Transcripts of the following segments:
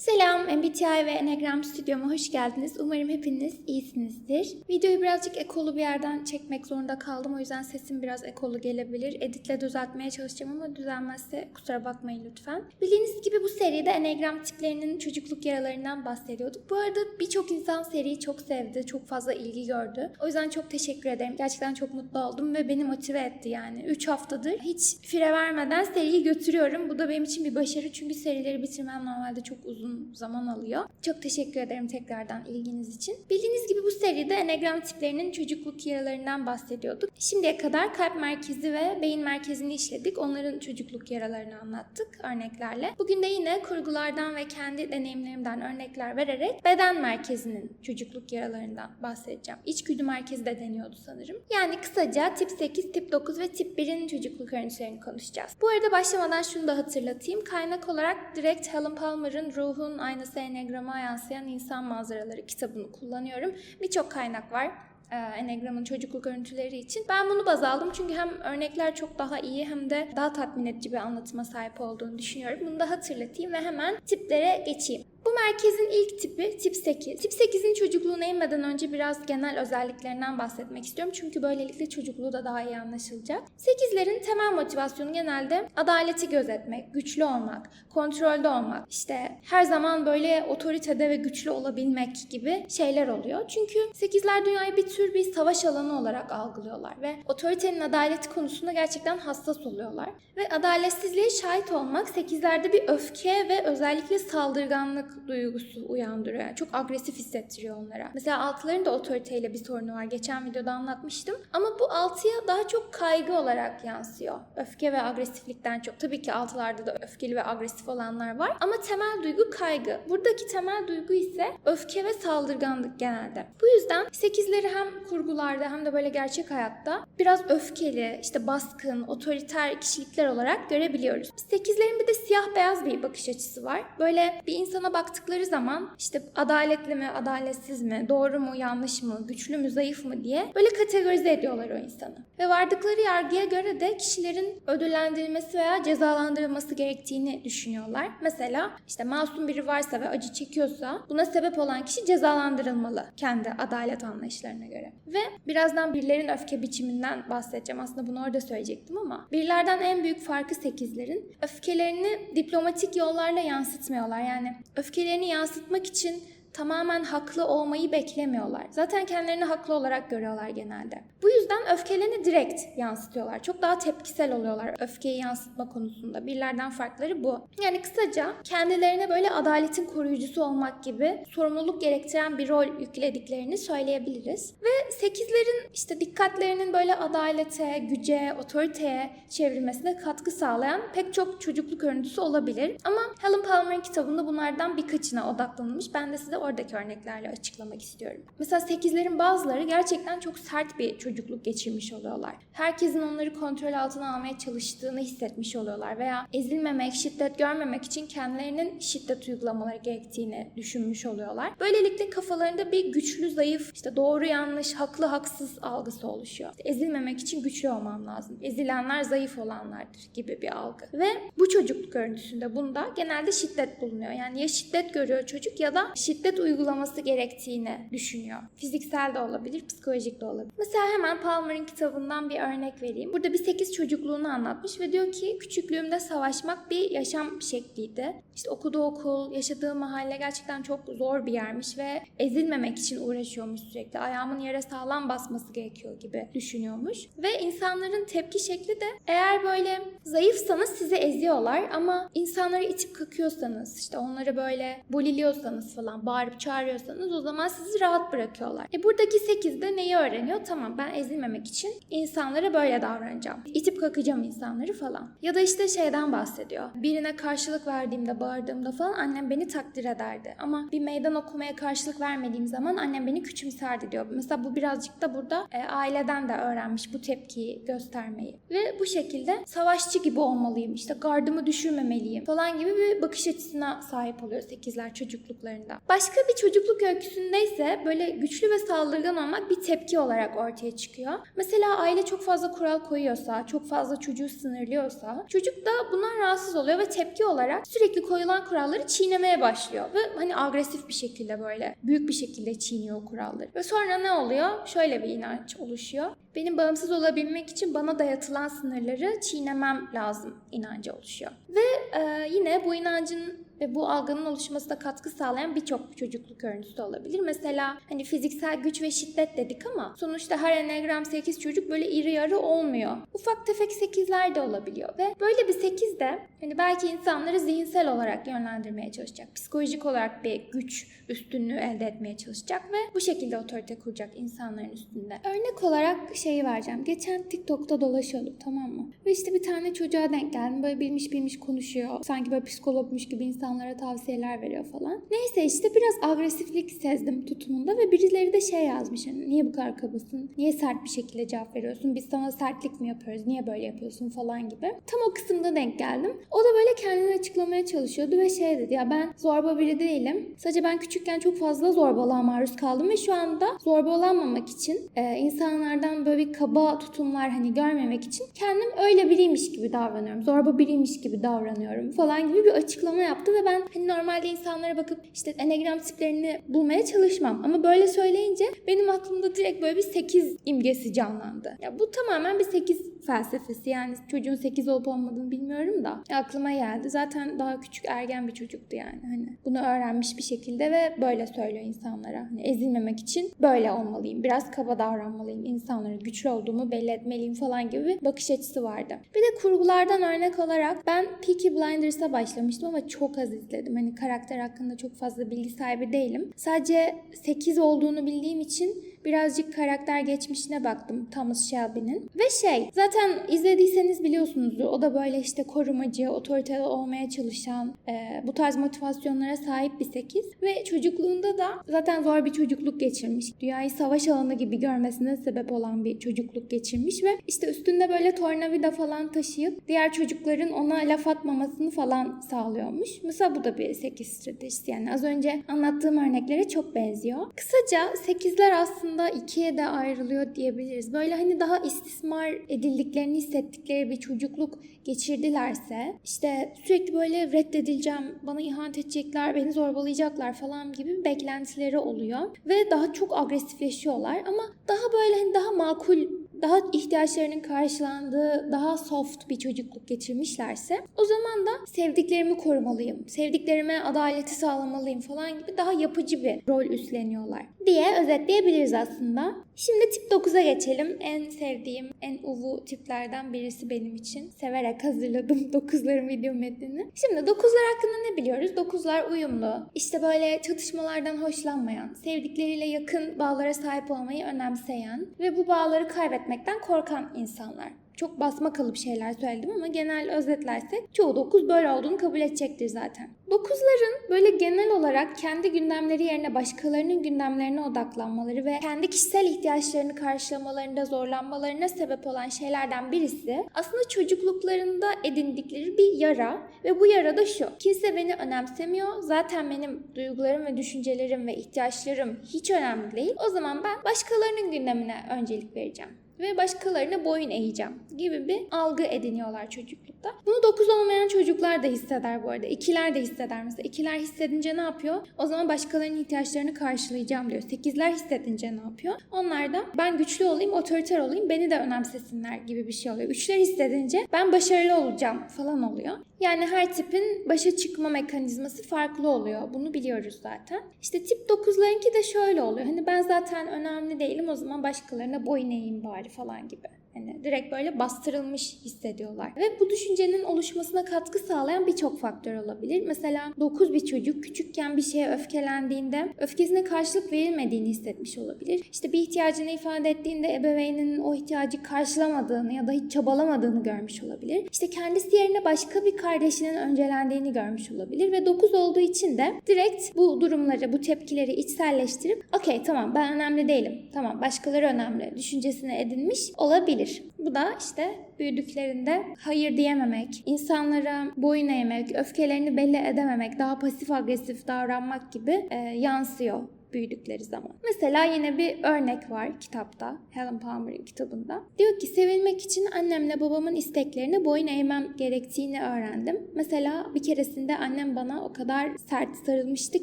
Selam, MBTI ve Enneagram Stüdyo'ma hoş geldiniz. Umarım hepiniz iyisinizdir. Videoyu birazcık ekolu bir yerden çekmek zorunda kaldım. O yüzden sesim biraz ekolu gelebilir. Editle düzeltmeye çalışacağım ama düzelmezse kusura bakmayın lütfen. Bildiğiniz gibi bu seride Enneagram tiplerinin çocukluk yaralarından bahsediyorduk. Bu arada birçok insan seriyi çok sevdi, çok fazla ilgi gördü. O yüzden çok teşekkür ederim. Gerçekten çok mutlu oldum ve beni motive etti yani. 3 haftadır hiç fire vermeden seriyi götürüyorum. Bu da benim için bir başarı çünkü serileri bitirmem normalde çok uzun zaman alıyor. Çok teşekkür ederim tekrardan ilginiz için. Bildiğiniz gibi bu seride Enneagram tiplerinin çocukluk yaralarından bahsediyorduk. Şimdiye kadar kalp merkezi ve beyin merkezini işledik. Onların çocukluk yaralarını anlattık örneklerle. Bugün de yine kurgulardan ve kendi deneyimlerimden örnekler vererek beden merkezinin çocukluk yaralarından bahsedeceğim. İçgüdü merkezi de deniyordu sanırım. Yani kısaca tip 8, tip 9 ve tip 1'in çocukluk örüntülerini konuşacağız. Bu arada başlamadan şunu da hatırlatayım. Kaynak olarak direkt Helen Palmer'ın Ruhun Aynası Enneagram'a yansıyan İnsan Manzaraları kitabını kullanıyorum. Birçok kaynak var e, Enneagram'ın çocukluk örüntüleri için. Ben bunu baz aldım çünkü hem örnekler çok daha iyi hem de daha tatmin edici bir anlatıma sahip olduğunu düşünüyorum. Bunu da hatırlatayım ve hemen tiplere geçeyim. Bu merkezin ilk tipi tip 8. Tip 8'in çocukluğuna inmeden önce biraz genel özelliklerinden bahsetmek istiyorum. Çünkü böylelikle çocukluğu da daha iyi anlaşılacak. 8'lerin temel motivasyonu genelde adaleti gözetmek, güçlü olmak, kontrolde olmak, işte her zaman böyle otoritede ve güçlü olabilmek gibi şeyler oluyor. Çünkü 8'ler dünyayı bir tür bir savaş alanı olarak algılıyorlar ve otoritenin adaleti konusunda gerçekten hassas oluyorlar. Ve adaletsizliğe şahit olmak 8'lerde bir öfke ve özellikle saldırganlık duygusu uyandırıyor. Çok agresif hissettiriyor onlara. Mesela altıların da otoriteyle bir sorunu var. Geçen videoda anlatmıştım. Ama bu altıya daha çok kaygı olarak yansıyor. Öfke ve agresiflikten çok. Tabii ki altılarda da öfkeli ve agresif olanlar var. Ama temel duygu kaygı. Buradaki temel duygu ise öfke ve saldırganlık genelde. Bu yüzden 8'leri hem kurgularda hem de böyle gerçek hayatta biraz öfkeli, işte baskın, otoriter kişilikler olarak görebiliyoruz. 8'lerin bir de siyah beyaz bir bakış açısı var. Böyle bir insana baktıkları zaman işte adaletli mi, adaletsiz mi, doğru mu, yanlış mı, güçlü mü, zayıf mı diye böyle kategorize ediyorlar o insanı. Ve vardıkları yargıya göre de kişilerin ödüllendirilmesi veya cezalandırılması gerektiğini düşünüyorlar. Mesela işte masum biri varsa ve acı çekiyorsa buna sebep olan kişi cezalandırılmalı kendi adalet anlayışlarına göre. Ve birazdan birlerin öfke biçiminden bahsedeceğim. Aslında bunu orada söyleyecektim ama birlerden en büyük farkı sekizlerin öfkelerini diplomatik yollarla yansıtmıyorlar. Yani öfkelerini yansıtmak için tamamen haklı olmayı beklemiyorlar. Zaten kendilerini haklı olarak görüyorlar genelde. Bu yüzden öfkelerini direkt yansıtıyorlar. Çok daha tepkisel oluyorlar öfkeyi yansıtma konusunda. Birlerden farkları bu. Yani kısaca kendilerine böyle adaletin koruyucusu olmak gibi sorumluluk gerektiren bir rol yüklediklerini söyleyebiliriz. Ve sekizlerin işte dikkatlerinin böyle adalete, güce, otoriteye çevrilmesine katkı sağlayan pek çok çocukluk örüntüsü olabilir. Ama Helen Palmer'ın kitabında bunlardan birkaçına odaklanılmış. Ben de size oradaki örneklerle açıklamak istiyorum. Mesela sekizlerin bazıları gerçekten çok sert bir çocukluk geçirmiş oluyorlar. Herkesin onları kontrol altına almaya çalıştığını hissetmiş oluyorlar veya ezilmemek, şiddet görmemek için kendilerinin şiddet uygulamaları gerektiğini düşünmüş oluyorlar. Böylelikle kafalarında bir güçlü, zayıf, işte doğru, yanlış, haklı, haksız algısı oluşuyor. İşte ezilmemek için güçlü olmam lazım. Ezilenler zayıf olanlardır gibi bir algı. Ve bu çocukluk örüntüsünde bunda genelde şiddet bulunuyor. Yani ya şiddet görüyor çocuk ya da şiddet uygulaması gerektiğini düşünüyor. Fiziksel de olabilir, psikolojik de olabilir. Mesela hemen Palmer'ın kitabından bir örnek vereyim. Burada bir 8 çocukluğunu anlatmış ve diyor ki küçüklüğümde savaşmak bir yaşam şekliydi. İşte okuduğu okul, yaşadığı mahalle gerçekten çok zor bir yermiş ve ezilmemek için uğraşıyormuş sürekli. Ayağımın yere sağlam basması gerekiyor gibi düşünüyormuş. Ve insanların tepki şekli de eğer böyle zayıfsanız sizi eziyorlar ama insanları itip kakıyorsanız, işte onları böyle buliliyorsanız falan, bağırıp çağırıyorsanız o zaman sizi rahat bırakıyorlar. E buradaki 8 de neyi öğreniyor? Tamam ben ezilmemek için insanlara böyle davranacağım. İtip kakacağım insanları falan. Ya da işte şeyden bahsediyor. Birine karşılık verdiğimde, bağırdığımda falan annem beni takdir ederdi. Ama bir meydan okumaya karşılık vermediğim zaman annem beni küçümserdi diyor. Mesela bu birazcık da burada e, aileden de öğrenmiş bu tepkiyi göstermeyi. Ve bu şekilde savaşçı gibi olmalıyım. İşte gardımı düşürmemeliyim falan gibi bir bakış açısına sahip oluyor 8'ler çocukluklarında. Başka Başka bir çocukluk öyküsünde ise böyle güçlü ve saldırgan olmak bir tepki olarak ortaya çıkıyor. Mesela aile çok fazla kural koyuyorsa, çok fazla çocuğu sınırlıyorsa çocuk da bundan rahatsız oluyor ve tepki olarak sürekli koyulan kuralları çiğnemeye başlıyor. Ve hani agresif bir şekilde böyle büyük bir şekilde çiğniyor o kuralları. Ve sonra ne oluyor? Şöyle bir inanç oluşuyor. Benim bağımsız olabilmek için bana dayatılan sınırları çiğnemem lazım inancı oluşuyor. Ve e, yine bu inancın ve bu algının oluşmasına katkı sağlayan birçok çocukluk örüntüsü olabilir. Mesela hani fiziksel güç ve şiddet dedik ama sonuçta her enegram 8 çocuk böyle iri yarı olmuyor. Ufak tefek 8'ler de olabiliyor ve böyle bir 8 de hani belki insanları zihinsel olarak yönlendirmeye çalışacak. Psikolojik olarak bir güç üstünlüğü elde etmeye çalışacak ve bu şekilde otorite kuracak insanların üstünde. Örnek olarak şeyi vereceğim. Geçen TikTok'ta dolaşıyordum tamam mı? Ve işte bir tane çocuğa denk geldim. Böyle bilmiş bilmiş konuşuyor. Sanki böyle psikologmuş gibi insanlara tavsiyeler veriyor falan. Neyse işte biraz agresiflik sezdim tutumunda ve birileri de şey yazmış. Hani niye bu kadar kabasın? Niye sert bir şekilde cevap veriyorsun? Biz sana sertlik mi yapıyoruz? Niye böyle yapıyorsun falan gibi. Tam o kısımda denk geldim. O da böyle kendini açıklamaya çalışıyordu ve şey dedi ya ben zorba biri değilim. Sadece ben küçükken çok fazla zorbalığa maruz kaldım ve şu anda zorbalanmamak için e, insanlardan böyle bir kaba tutumlar hani görmemek için kendim öyle biriymiş gibi davranıyorum. Zorba biriymiş gibi davranıyorum falan gibi bir açıklama yaptı ve ben hani normalde insanlara bakıp işte enegram tiplerini bulmaya çalışmam. Ama böyle söyleyince benim aklımda direkt böyle bir 8 imgesi canlandı. Ya bu tamamen bir 8 felsefesi. Yani çocuğun 8 olup olmadığını bilmiyorum da aklıma geldi. Zaten daha küçük ergen bir çocuktu yani. Hani bunu öğrenmiş bir şekilde ve böyle söylüyor insanlara. Hani ezilmemek için böyle olmalıyım. Biraz kaba davranmalıyım. İnsanlara güçlü olduğumu belli etmeliyim falan gibi bir bakış açısı vardı. Bir de kurgulardan örnek olarak ben Peaky Blinders'a başlamıştım ama çok az izledim. Hani karakter hakkında çok fazla bilgi sahibi değilim. Sadece 8 olduğunu bildiğim için birazcık karakter geçmişine baktım Thomas Shelby'nin. Ve şey zaten izlediyseniz biliyorsunuzdur o da böyle işte korumacı, otoriter olmaya çalışan e, bu tarz motivasyonlara sahip bir 8. Ve çocukluğunda da zaten zor bir çocukluk geçirmiş. Dünyayı savaş alanı gibi görmesine sebep olan bir çocukluk geçirmiş ve işte üstünde böyle tornavida falan taşıyıp diğer çocukların ona laf atmamasını falan sağlıyormuş. Mesela bu da bir 8 stratejisi yani az önce anlattığım örneklere çok benziyor. Kısaca 8'ler aslında ikiye de ayrılıyor diyebiliriz. Böyle hani daha istismar edildiklerini hissettikleri bir çocukluk geçirdilerse işte sürekli böyle reddedileceğim, bana ihanet edecekler, beni zorbalayacaklar falan gibi beklentileri oluyor. Ve daha çok agresifleşiyorlar ama daha böyle hani daha makul daha ihtiyaçlarının karşılandığı, daha soft bir çocukluk geçirmişlerse o zaman da sevdiklerimi korumalıyım, sevdiklerime adaleti sağlamalıyım falan gibi daha yapıcı bir rol üstleniyorlar diye özetleyebiliriz aslında. Şimdi tip 9'a geçelim. En sevdiğim, en uvu tiplerden birisi benim için. Severek hazırladım 9'ların video metnini. Şimdi 9'lar hakkında ne biliyoruz? 9'lar uyumlu, işte böyle çatışmalardan hoşlanmayan, sevdikleriyle yakın bağlara sahip olmayı önemseyen ve bu bağları kaybetmekten korkan insanlar çok basma kalıp şeyler söyledim ama genel özetlersek çoğu 9 böyle olduğunu kabul edecektir zaten. 9'ların böyle genel olarak kendi gündemleri yerine başkalarının gündemlerine odaklanmaları ve kendi kişisel ihtiyaçlarını karşılamalarında zorlanmalarına sebep olan şeylerden birisi aslında çocukluklarında edindikleri bir yara ve bu yara da şu. Kimse beni önemsemiyor. Zaten benim duygularım ve düşüncelerim ve ihtiyaçlarım hiç önemli değil. O zaman ben başkalarının gündemine öncelik vereceğim ve başkalarına boyun eğeceğim gibi bir algı ediniyorlar çocuklukta. Bunu 9 olmayan çocuklar da hisseder bu arada. İkiler de hisseder mesela. İkiler hissedince ne yapıyor? O zaman başkalarının ihtiyaçlarını karşılayacağım diyor. Sekizler hissedince ne yapıyor? Onlar da ben güçlü olayım, otoriter olayım, beni de önemsesinler gibi bir şey oluyor. Üçler hissedince ben başarılı olacağım falan oluyor. Yani her tipin başa çıkma mekanizması farklı oluyor. Bunu biliyoruz zaten. İşte tip 9'larınki de şöyle oluyor. Hani ben zaten önemli değilim o zaman başkalarına boyun eğeyim bari falan gibi. Hani direkt böyle bastırılmış hissediyorlar. Ve bu düşüncenin oluşmasına katkı sağlayan birçok faktör olabilir. Mesela 9 bir çocuk küçükken bir şeye öfkelendiğinde öfkesine karşılık verilmediğini hissetmiş olabilir. İşte bir ihtiyacını ifade ettiğinde ebeveyninin o ihtiyacı karşılamadığını ya da hiç çabalamadığını görmüş olabilir. İşte kendisi yerine başka bir kardeşinin öncelendiğini görmüş olabilir ve 9 olduğu için de direkt bu durumları, bu tepkileri içselleştirip okey tamam ben önemli değilim. Tamam başkaları önemli düşüncesine edinmiş olabilir. Olabilir. Bu da işte büyüdüklerinde hayır diyememek, insanlara boyun eğmek, öfkelerini belli edememek, daha pasif agresif davranmak gibi e, yansıyor büyüdükleri zaman. Mesela yine bir örnek var kitapta, Helen Palmer'ın kitabında. Diyor ki sevilmek için annemle babamın isteklerine boyun eğmem gerektiğini öğrendim. Mesela bir keresinde annem bana o kadar sert sarılmıştı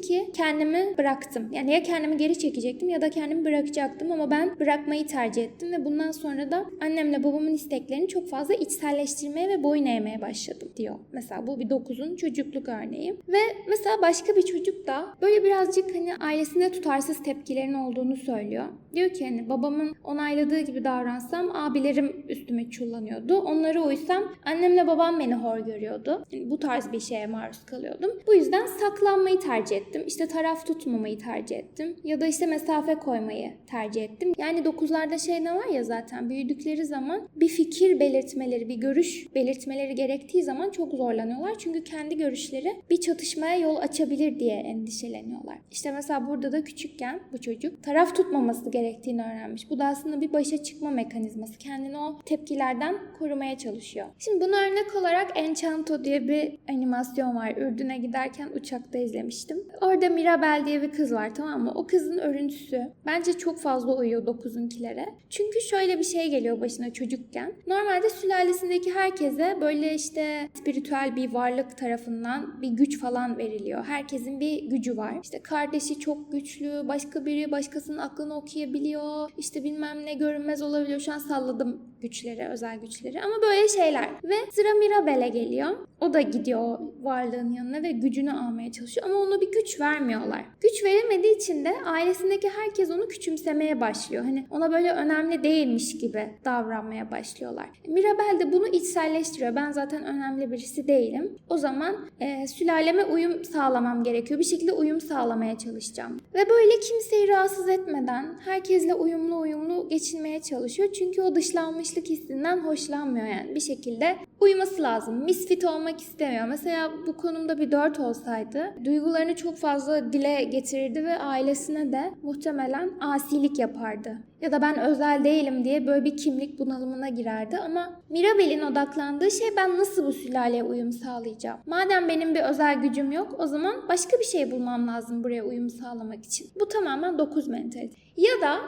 ki kendimi bıraktım. Yani ya kendimi geri çekecektim ya da kendimi bırakacaktım ama ben bırakmayı tercih ettim ve bundan sonra da annemle babamın isteklerini çok fazla içselleştirmeye ve boyun eğmeye başladım diyor. Mesela bu bir 9'un çocukluk örneği. Ve mesela başka bir çocuk da böyle birazcık hani ailesinde tutarsız tepkilerin olduğunu söylüyor. Diyor ki hani babamın onayladığı gibi davransam abilerim üstüme çullanıyordu. Onlara uysam annemle babam beni hor görüyordu. Yani bu tarz bir şeye maruz kalıyordum. Bu yüzden saklanmayı tercih ettim. İşte taraf tutmamayı tercih ettim. Ya da işte mesafe koymayı tercih ettim. Yani dokuzlarda şey ne var ya zaten büyüdükleri zaman bir fikir belirtmeleri, bir görüş belirtmeleri gerektiği zaman çok zorlanıyorlar. Çünkü kendi görüşleri bir çatışmaya yol açabilir diye endişeleniyorlar. İşte mesela burada da küçükken bu çocuk taraf tutmaması gerektiğini öğrenmiş. Bu da aslında bir başa çıkma mekanizması. Kendini o tepkilerden korumaya çalışıyor. Şimdi buna örnek olarak Enchanto diye bir animasyon var. Ürdün'e giderken uçakta izlemiştim. Orada Mirabel diye bir kız var tamam mı? O kızın örüntüsü bence çok fazla uyuyor 9'unkilere. Çünkü şöyle bir şey geliyor başına çocukken. Normalde sülalesindeki herkese böyle işte spiritüel bir varlık tarafından bir güç falan veriliyor. Herkesin bir gücü var. İşte kardeşi çok güçlü, başka biri başkasının aklını okuyabiliyor. İşte bilmem ne görünmez olabiliyor. Şu an salladım güçleri, özel güçleri. Ama böyle şeyler. Ve sıra Mirabel'e geliyor. O da gidiyor varlığın yanına ve gücünü almaya çalışıyor. Ama ona bir güç vermiyorlar. Güç veremediği için de ailesindeki herkes onu küçümsemeye başlıyor. Hani ona böyle önemli değilmiş gibi davranmaya başlıyorlar. Mirabel de bunu içselleştiriyor. Ben zaten önemli birisi değilim. O zaman e, sülaleme uyum sağlamam gerekiyor. Bir şekilde uyum sağlamaya çalışacağım. Ve böyle kimseyi rahatsız etmeden herkesle uyumlu uyumlu geçinmeye çalışıyor. Çünkü o dışlanmışlık hissinden hoşlanmıyor yani. Bir şekilde uyuması lazım. Misfit olmak istemiyor. Mesela bu konumda bir dört olsaydı duygularını çok fazla dile getirirdi ve ailesine de muhtemelen asilik yapardı. Ya da ben özel değilim diye böyle bir kimlik bunalımına girerdi ama Mirabel'in odaklandığı şey ben nasıl bu sülaleye uyum sağlayacağım? Madem benim bir özel gücüm yok o zaman başka bir şey bulmam lazım buraya uyum sağlamak için. Bu tamamen 9 mentalite. Ya da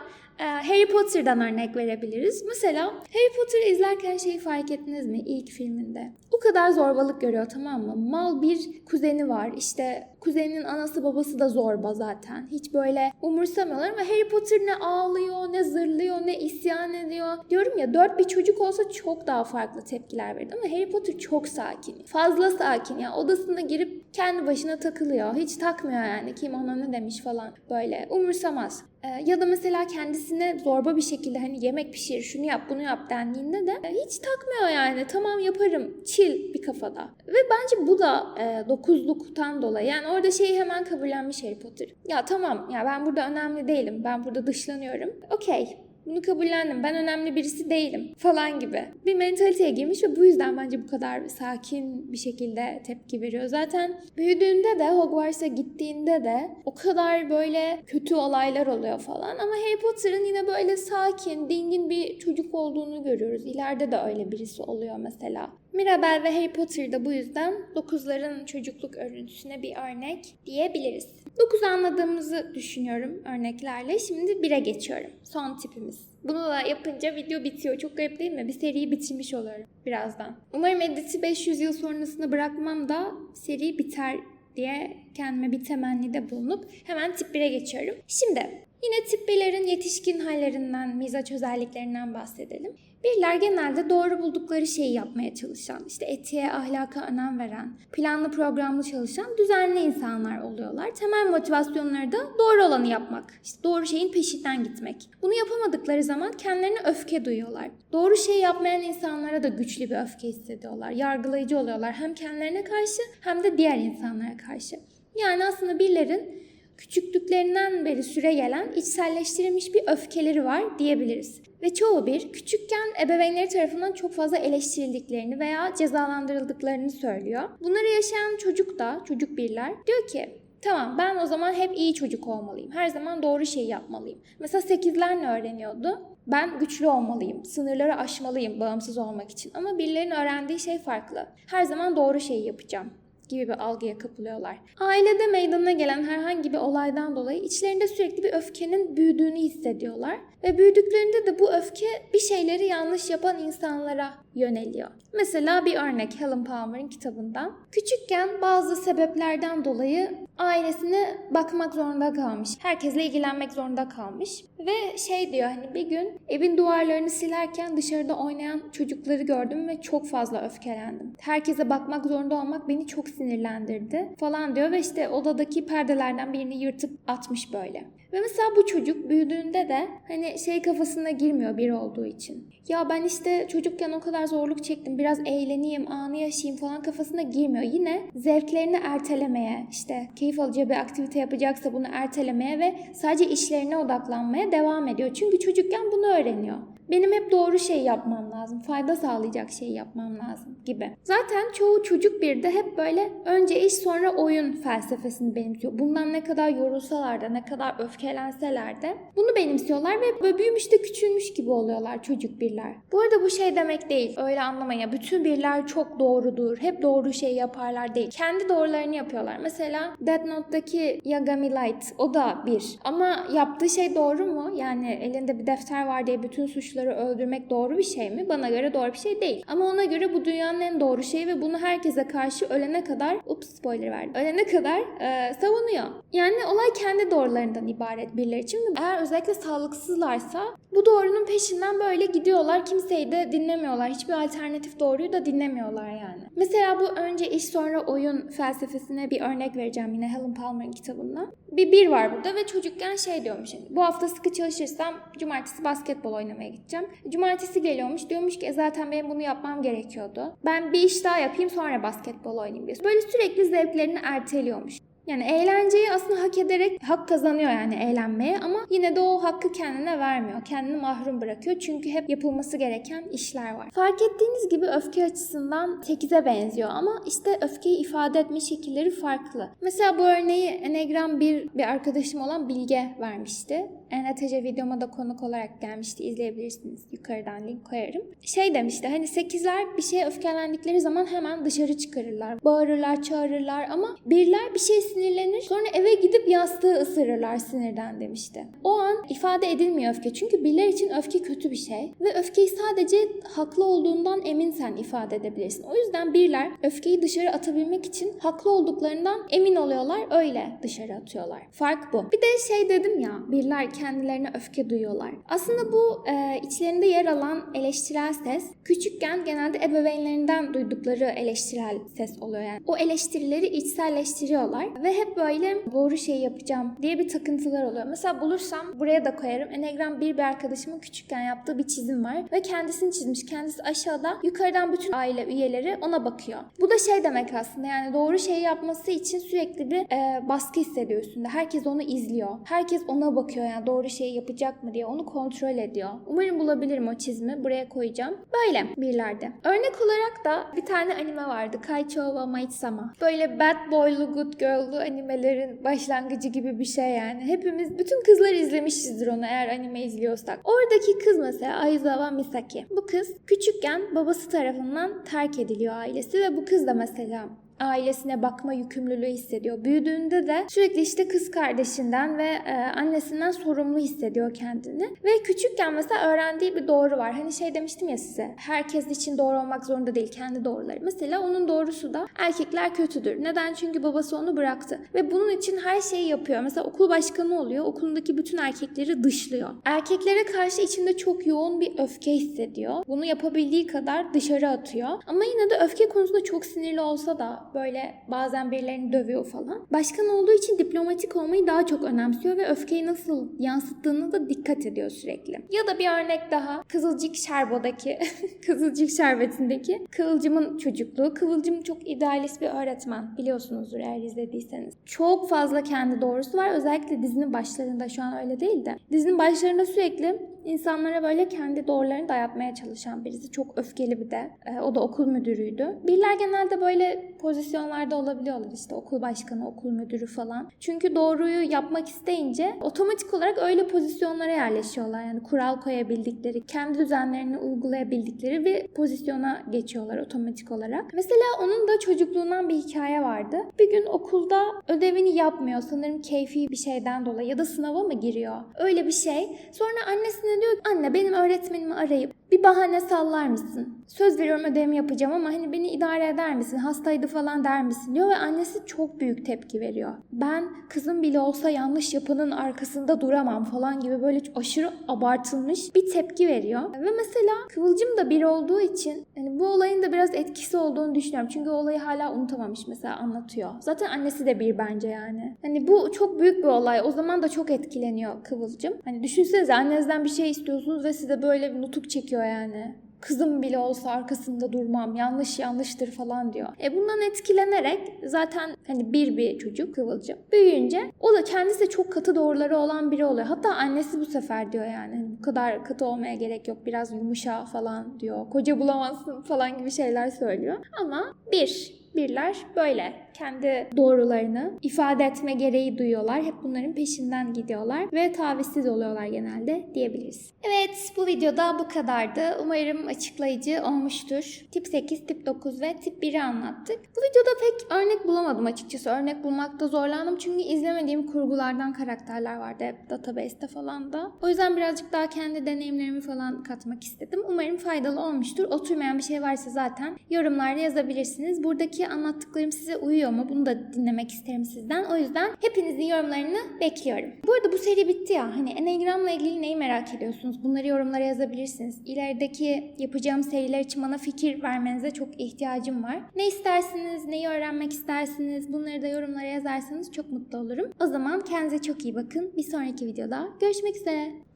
Harry Potter'dan örnek verebiliriz. Mesela Harry Potter'ı izlerken şeyi fark ettiniz mi ilk filminde? O kadar zorbalık görüyor tamam mı? Mal bir kuzeni var. İşte kuzeninin anası babası da zorba zaten. Hiç böyle umursamıyorlar ama Harry Potter ne ağlıyor, ne zırlıyor, ne isyan ediyor. Diyorum ya dört bir çocuk olsa çok daha farklı tepkiler verirdi ama Harry Potter çok sakin. Fazla sakin ya. Odasına girip kendi başına takılıyor. Hiç takmıyor yani kim ona ne demiş falan böyle. Umursamaz. Ee, ya da mesela kendisine zorba bir şekilde hani yemek pişir, şunu yap, bunu yap dendiğinde de hiç takmıyor yani. Tamam yaparım, chill bir kafada. Ve bence bu da e, dokuzluktan dolayı. Yani orada şeyi hemen kabullenmiş Harry Potter. Ya tamam ya ben burada önemli değilim. Ben burada dışlanıyorum. Okey. Bunu kabullendim. Ben önemli birisi değilim falan gibi. Bir mentaliteye girmiş ve bu yüzden bence bu kadar sakin bir şekilde tepki veriyor. Zaten büyüdüğünde de Hogwarts'a gittiğinde de o kadar böyle kötü olaylar oluyor falan. Ama Harry Potter'ın yine böyle sakin, dingin bir çocuk olduğunu görüyoruz. İleride de öyle birisi oluyor mesela. Mirabel ve Harry Potter da bu yüzden 9'ların çocukluk örüntüsüne bir örnek diyebiliriz. 9'u anladığımızı düşünüyorum örneklerle. Şimdi 1'e geçiyorum. Son tipimiz. Bunu da yapınca video bitiyor. Çok garip değil mi? Bir seriyi bitirmiş oluyorum birazdan. Umarım editi 500 yıl sonrasında bırakmam da seri biter diye kendime bir temennide bulunup hemen tip 1'e geçiyorum. Şimdi yine tip 1'lerin yetişkin hallerinden, mizaç özelliklerinden bahsedelim. Birler genelde doğru buldukları şeyi yapmaya çalışan, işte etiğe, ahlaka önem veren, planlı programlı çalışan düzenli insanlar oluyorlar. Temel motivasyonları da doğru olanı yapmak, işte doğru şeyin peşinden gitmek. Bunu yapamadıkları zaman kendilerine öfke duyuyorlar. Doğru şey yapmayan insanlara da güçlü bir öfke hissediyorlar. Yargılayıcı oluyorlar hem kendilerine karşı hem de diğer insanlara karşı. Yani aslında birlerin küçüklüklerinden beri süre gelen içselleştirilmiş bir öfkeleri var diyebiliriz. Ve çoğu bir küçükken ebeveynleri tarafından çok fazla eleştirildiklerini veya cezalandırıldıklarını söylüyor. Bunları yaşayan çocuk da, çocuk birler diyor ki Tamam ben o zaman hep iyi çocuk olmalıyım. Her zaman doğru şeyi yapmalıyım. Mesela 8'ler ne öğreniyordu? Ben güçlü olmalıyım, sınırları aşmalıyım bağımsız olmak için. Ama birilerinin öğrendiği şey farklı. Her zaman doğru şeyi yapacağım gibi bir algıya kapılıyorlar. Ailede meydana gelen herhangi bir olaydan dolayı içlerinde sürekli bir öfkenin büyüdüğünü hissediyorlar. Ve büyüdüklerinde de bu öfke bir şeyleri yanlış yapan insanlara yöneliyor. Mesela bir örnek Helen Palmer'ın kitabından. Küçükken bazı sebeplerden dolayı ailesine bakmak zorunda kalmış. Herkesle ilgilenmek zorunda kalmış. Ve şey diyor hani bir gün evin duvarlarını silerken dışarıda oynayan çocukları gördüm ve çok fazla öfkelendim. Herkese bakmak zorunda olmak beni çok sinirlendirdi falan diyor ve işte odadaki perdelerden birini yırtıp atmış böyle. Ve mesela bu çocuk büyüdüğünde de hani şey kafasına girmiyor biri olduğu için. Ya ben işte çocukken o kadar zorluk çektim biraz eğleneyim anı yaşayayım falan kafasına girmiyor. Yine zevklerini ertelemeye işte keyif alacağı bir aktivite yapacaksa bunu ertelemeye ve sadece işlerine odaklanmaya devam ediyor. Çünkü çocukken bunu öğreniyor. Benim hep doğru şey yapmam lazım, fayda sağlayacak şey yapmam lazım gibi. Zaten çoğu çocuk bir de hep böyle önce iş sonra oyun felsefesini benimsiyor. Bundan ne kadar yorulsalar da, ne kadar öfkelenseler de bunu benimsiyorlar ve böyle büyümüş de küçülmüş gibi oluyorlar çocuk birler. Bu arada bu şey demek değil, öyle anlamayın. Ya, bütün birler çok doğrudur, hep doğru şey yaparlar değil. Kendi doğrularını yapıyorlar. Mesela Death Note'daki Yagami Light, o da bir. Ama yaptığı şey doğru mu? Yani elinde bir defter var diye bütün suçları öldürmek doğru bir şey mi? Bana göre doğru bir şey değil. Ama ona göre bu dünyanın en doğru şeyi ve bunu herkese karşı ölene kadar, ups spoiler verdim, ölene kadar e, savunuyor. Yani olay kendi doğrularından ibaret birileri için. Eğer özellikle sağlıksızlarsa bu doğrunun peşinden böyle gidiyorlar. Kimseyi de dinlemiyorlar. Hiçbir alternatif doğruyu da dinlemiyorlar yani. Mesela bu önce iş sonra oyun felsefesine bir örnek vereceğim yine Helen Palmer'ın kitabından. Bir bir var burada ve çocukken şey diyormuş. Bu hafta sıkı çalışırsam cumartesi basketbol oynamaya gideceğim. Cumartesi geliyormuş. Diyormuş ki "E, zaten benim bunu yapmam gerekiyordu. Ben bir iş daha yapayım sonra basketbol oynayayım diyor. Böyle sürekli zevklerini erteliyormuş. Yani eğlenceyi aslında hak ederek hak kazanıyor yani eğlenmeye ama yine de o hakkı kendine vermiyor. Kendini mahrum bırakıyor çünkü hep yapılması gereken işler var. Fark ettiğiniz gibi öfke açısından 8'e benziyor ama işte öfkeyi ifade etme şekilleri farklı. Mesela bu örneği Enneagram 1 bir arkadaşım olan Bilge vermişti. ENTC videoma da konuk olarak gelmişti. İzleyebilirsiniz. Yukarıdan link koyarım. Şey demişti hani 8'ler bir şeye öfkelendikleri zaman hemen dışarı çıkarırlar. Bağırırlar, çağırırlar ama birler bir şey sinirlenir. Sonra eve gidip yastığı ısırırlar sinirden demişti. O an ifade edilmiyor öfke. Çünkü birler için öfke kötü bir şey. Ve öfkeyi sadece haklı olduğundan eminsen ifade edebilirsin. O yüzden birler öfkeyi dışarı atabilmek için haklı olduklarından emin oluyorlar. Öyle dışarı atıyorlar. Fark bu. Bir de şey dedim ya birler kendilerine öfke duyuyorlar. Aslında bu e, içlerinde yer alan eleştirel ses küçükken genelde ebeveynlerinden duydukları eleştirel ses oluyor yani. O eleştirileri içselleştiriyorlar ve hep böyle doğru şeyi yapacağım diye bir takıntılar oluyor. Mesela bulursam buraya da koyarım. Enneagram bir bir arkadaşımın küçükken yaptığı bir çizim var ve kendisini çizmiş. Kendisi aşağıda yukarıdan bütün aile üyeleri ona bakıyor. Bu da şey demek aslında yani doğru şeyi yapması için sürekli bir e, baskı hissediyor üstünde. Herkes onu izliyor. Herkes ona bakıyor yani doğru şeyi yapacak mı diye onu kontrol ediyor. Umarım bulabilirim o çizimi. Buraya koyacağım. Böyle birlerde. Örnek olarak da bir tane anime vardı. Kaichou wa Maid-sama. Böyle bad boylu good girl'lu animelerin başlangıcı gibi bir şey yani. Hepimiz, bütün kızlar izlemişizdir onu eğer anime izliyorsak. Oradaki kız mesela Aizawa Misaki. Bu kız küçükken babası tarafından terk ediliyor ailesi ve bu kız da mesela ailesine bakma yükümlülüğü hissediyor. Büyüdüğünde de sürekli işte kız kardeşinden ve e, annesinden sorumlu hissediyor kendini. Ve küçükken mesela öğrendiği bir doğru var. Hani şey demiştim ya size. Herkes için doğru olmak zorunda değil. Kendi doğruları. Mesela onun doğrusu da erkekler kötüdür. Neden? Çünkü babası onu bıraktı. Ve bunun için her şeyi yapıyor. Mesela okul başkanı oluyor. Okulundaki bütün erkekleri dışlıyor. Erkeklere karşı içinde çok yoğun bir öfke hissediyor. Bunu yapabildiği kadar dışarı atıyor. Ama yine de öfke konusunda çok sinirli olsa da böyle bazen birilerini dövüyor falan. Başkan olduğu için diplomatik olmayı daha çok önemsiyor ve öfkeyi nasıl yansıttığını da dikkat ediyor sürekli. Ya da bir örnek daha Kızılcık Şerbo'daki Kızılcık Şerbeti'ndeki Kıvılcım'ın çocukluğu. Kıvılcım çok idealist bir öğretmen biliyorsunuzdur eğer izlediyseniz. Çok fazla kendi doğrusu var. Özellikle dizinin başlarında şu an öyle değil de. Dizinin başlarında sürekli insanlara böyle kendi doğrularını dayatmaya çalışan birisi. Çok öfkeli bir de. Ee, o da okul müdürüydü. Birler genelde böyle pozisyonlarda olabiliyorlar işte okul başkanı, okul müdürü falan. Çünkü doğruyu yapmak isteyince otomatik olarak öyle pozisyonlara yerleşiyorlar. Yani kural koyabildikleri, kendi düzenlerini uygulayabildikleri bir pozisyona geçiyorlar otomatik olarak. Mesela onun da çocukluğundan bir hikaye vardı. Bir gün okulda ödevini yapmıyor. Sanırım keyfi bir şeyden dolayı ya da sınava mı giriyor? Öyle bir şey. Sonra annesine diyor ki anne benim öğretmenimi arayıp bir bahane sallar mısın? Söz veriyorum ödevimi yapacağım ama hani beni idare eder misin? Hastaydı falan der misin? diyor ve annesi çok büyük tepki veriyor. Ben kızım bile olsa yanlış yapanın arkasında duramam falan gibi böyle aşırı abartılmış bir tepki veriyor. Ve mesela Kıvılcım da bir olduğu için hani bu olayın da biraz etkisi olduğunu düşünüyorum. Çünkü olayı hala unutamamış mesela anlatıyor. Zaten annesi de bir bence yani. Hani bu çok büyük bir olay. O zaman da çok etkileniyor Kıvılcım. Hani düşünsenize annenizden bir şey istiyorsunuz ve size böyle bir nutuk çekiyor yani kızım bile olsa arkasında durmam, yanlış yanlıştır falan diyor. E bundan etkilenerek zaten hani bir bir çocuk Kıvılcım büyüyünce o da kendisi de çok katı doğruları olan biri oluyor. Hatta annesi bu sefer diyor yani hani bu kadar katı olmaya gerek yok biraz yumuşa falan diyor. Koca bulamazsın falan gibi şeyler söylüyor. Ama bir birler böyle kendi doğrularını ifade etme gereği duyuyorlar. Hep bunların peşinden gidiyorlar ve tavizsiz oluyorlar genelde diyebiliriz. Evet bu videoda bu kadardı. Umarım açıklayıcı olmuştur. Tip 8, tip 9 ve tip 1'i anlattık. Bu videoda pek örnek bulamadım açıkçası. Örnek bulmakta zorlandım çünkü izlemediğim kurgulardan karakterler vardı hep database'te falan da. O yüzden birazcık daha kendi deneyimlerimi falan katmak istedim. Umarım faydalı olmuştur. Oturmayan bir şey varsa zaten yorumlarda yazabilirsiniz. Buradaki anlattıklarım size uyuyor mu? Bunu da dinlemek isterim sizden. O yüzden hepinizin yorumlarını bekliyorum. Bu arada bu seri bitti ya. Hani Enneagram'la ilgili neyi merak ediyorsunuz? Bunları yorumlara yazabilirsiniz. İlerideki yapacağım seriler için bana fikir vermenize çok ihtiyacım var. Ne istersiniz? Neyi öğrenmek istersiniz? Bunları da yorumlara yazarsanız çok mutlu olurum. O zaman kendinize çok iyi bakın. Bir sonraki videoda görüşmek üzere.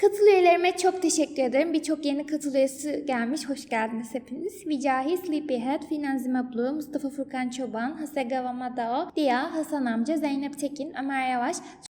Katıl üyelerime çok teşekkür ederim. Birçok yeni katıl üyesi gelmiş. Hoş geldiniz hepiniz. Vicahi, Sleepyhead, Finanzime Blue, Mustafa Furkan Çoban, Hasegawa Madao, Dia, Hasan Amca, Zeynep Tekin, Ömer Yavaş,